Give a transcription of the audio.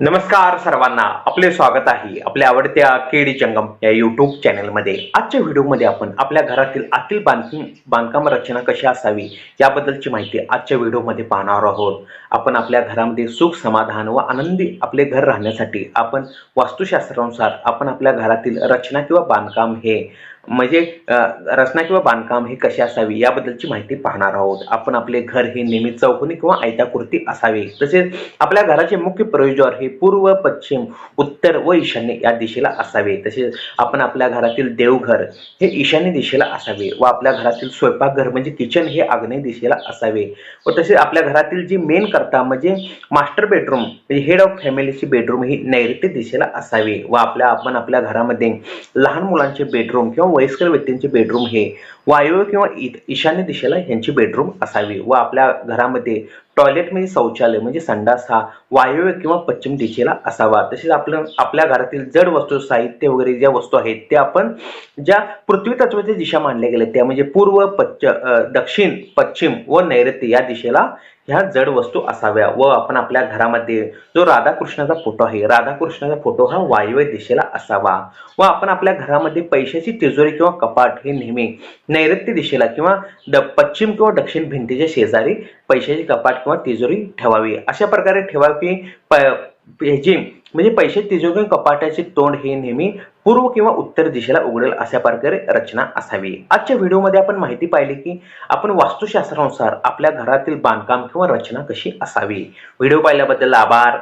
नमस्कार सर्वांना आपले स्वागत आहे आपल्या आवडत्या केडी जंगम या युट्यूब चॅनलमध्ये आजच्या व्हिडिओमध्ये आपण आपल्या घरातील आतील बांधकाम बांधकाम रचना कशी असावी याबद्दलची माहिती आजच्या व्हिडिओमध्ये पाहणार आहोत. आपण आपल्या घरामध्ये सुख समाधान व आनंदी आपले घर राहण्यासाठी आपण वास्तुशास्त्रानुसार आपण आपल्या घरातील रचना किंवा बांधकाम हे म्हणजे रचना किंवा बांधकाम हे कसे असावी याबद्दलची माहिती पाहणार आहोत. आपण आपले घर हे नेहमी चौकोनी किंवा आयताकृती असावे. तसेच आपल्या घराचे मुख्य प्रवेशद्वार हे पूर्व पश्चिम उत्तर व ईशान्य या दिशेला असावे. तसेच आपण आपल्या घरातील देवघर हे ईशान्य दिशेला असावे व आपल्या घरातील स्वयंपाकघर म्हणजे किचन हे आग्नेय दिशेला असावे. व तसेच आपल्या घरातील जी मेन करता म्हणजे मास्टर बेडरूम म्हणजे हेड ऑफ फॅमिलीची बेडरूम ही नैऋत्य दिशेला असावी. व आपल्या आपण आपल्या घरामध्ये लहान मुलांचे बेडरूम किंवा वयस्कर व्यक्तींचे बेडरूम हे वायव्य किंवा ईशान्य दिशेला यांची बेडरूम असावी व आपल्या घरामध्ये टॉयलेट म्हणजे शौचालय म्हणजे संडास हा वायव्य किंवा पश्चिम दिशेला असावा. तसेच आपलं आपल्या घरातील जड वस्तू साहित्य वगैरे ज्या वस्तू आहेत त्या आपण ज्या पृथ्वी तत्वाच्या दिशा मानल्या गेल्या त्या म्हणजे पूर्व पश्च दक्षिण पश्चिम व नैऋत्य या दिशेला ह्या जड वस्तू असाव्या व आपण आपल्या घरामध्ये जो राधाकृष्णाचा फोटो आहे राधाकृष्णाचा फोटो हा वायव्य दिशेला असावा. व आपण आपल्या घरामध्ये पैशाची तिजोरी किंवा कपाट हे नेहमी नैऋत्य दिशेला किंवा द पश्चिम किंवा दक्षिण भिंतीच्या शेजारी पैशाची कपाट किंवा तिजोरी ठेवावी. अशा प्रकारे ठेवा की ह्याची म्हणजे पैशाची तिजोरी किंवा कपाटाचे तोंड हे नेहमी पूर्व किंवा उत्तर दिशेला उघडेल अशा प्रकारे रचना असावी. आजच्या व्हिडिओमध्ये आपण माहिती पाहिली की आपण वास्तुशास्त्रानुसार आपल्या घरातील बांधकाम किंवा रचना कशी असावी. व्हिडिओ पाहिल्याबद्दल आभार.